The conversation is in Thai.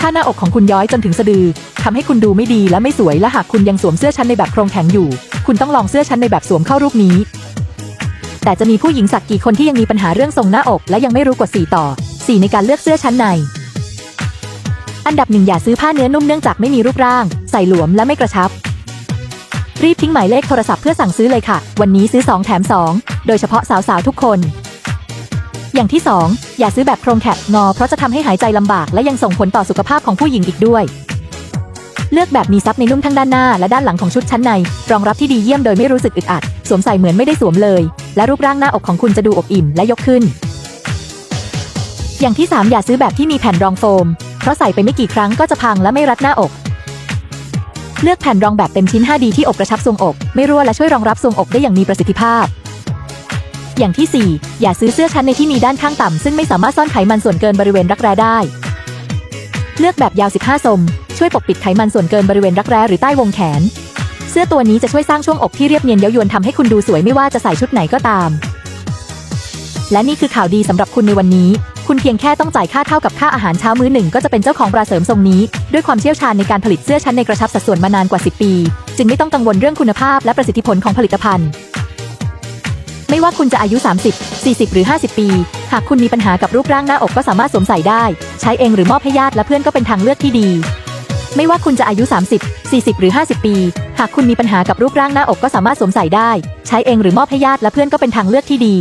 ถ้าหน้าอกของคุณย้อยจนถึงสะดือทำให้คุณดูไม่ดีและไม่สวยและหากคุณยังสวมเสื้อชั้นในแบบโครงแข็งอยู่ คุณต้องลองเสื้อชั้นในแบบสวมเข้ารูปนี้ แต่จะมีผู้หญิงสักกี่คนที่ยังมีปัญหาเรื่องทรงหน้าอกและยังไม่รู้กฎ4ต่อ 4 ในการเลือกเสื้อชั้นใน อันดับหนึ่งอย่าซื้อผ้าเนื้อนุ่มเนื่องจากไม่มีรูปร่าง ใส่หลวมและไม่กระชับ รีบทิ้งหมายเลขโทรศัพท์เพื่อสั่งซื้อเลยค่ะ วันนี้ซื้อ 2 แถม 2 โดยเฉพาะสาวๆทุกคน อย่างที่ 2 อย่าซื้อแบบโครงแคบงอ เพราะจะทำให้หายใจลำบากและยังส่งผลต่อสุขภาพของผู้หญิงอีกด้วย เลือกแบบมีซับในนุ่มทั้งด้านหน้าและด้านหลังของชุดชั้นใน รองรับที่ดีเยี่ยมโดยไม่รู้สึกอึดอัด สวมใส่เหมือนไม่ได้สวมเลย และรูปร่างหน้าอกของคุณจะดูอบอิ่มและยกขึ้น อย่างที่ 3 อย่าซื้อแบบที่มีแผ่นรองโฟม เพราะใส่ไปไม่กี่ครั้งก็จะพังและไม่รัดหน้าอกเลือกแผ่นรองแบบเต็มชิ้น 5D ที่อกกระชับทรวงอก ไม่รั่วและช่วยรองรับทรวงอกได้อย่างมีประสิทธิภาพ อย่างที่ 4 อย่าซื้อเสื้อชั้นในที่มีด้านข้างต่ำ ซึ่งไม่สามารถซ่อนไขมันส่วนเกินบริเวณรักแร้ได้ เลือกแบบยาว 15สมช่วยปกปิดไขมันส่วนเกินบริเวณรักแร้หรือใต้วงแขน เสื้อตัวนี้จะช่วยสร้างช่วงอกที่เรียบเนียนเย้ายวนทำให้คุณดูสวยไม่ว่าจะใส่ชุดไหนก็ตาม และนี่คือข่าวดีสำหรับคุณในวันนี้ คุณเพียงแค่ต้องจ่ายค่าเท่ากับค่าอาหารเช้ามื้อหนึ่งก็จะเป็นเจ้าของบราเสริมทรงนี้ ด้วยความเชี่ยวชาญในการผลิตเสื้อชั้นในกระชับสัดส่วนมานานกว่า 10 ปี จึงไม่ต้องกังวลเรื่องคุณภาพและประสิทธิผลของผลิตภัณฑ์ ไม่ว่าคุณจะอายุ 30 40 หรือ 50 ปี หากคุณมีปัญหากับรูปร่างหน้าอกก็สามารถสวมใส่ได้ ใช้เองหรือมอบให้ญาติและเพื่อนก็เป็นทางเลือกที่ดี ไม่ว่าคุณจะอายุ 30 40 หรือ 50 ปี หากคุณมีปัญหากับรูปร่างหน้าอกก็สามารถสวมใส่ได้ ใช้เองหรือมอบให้ญาติและเพื่อนก็เป็นทางเลือกที่ดี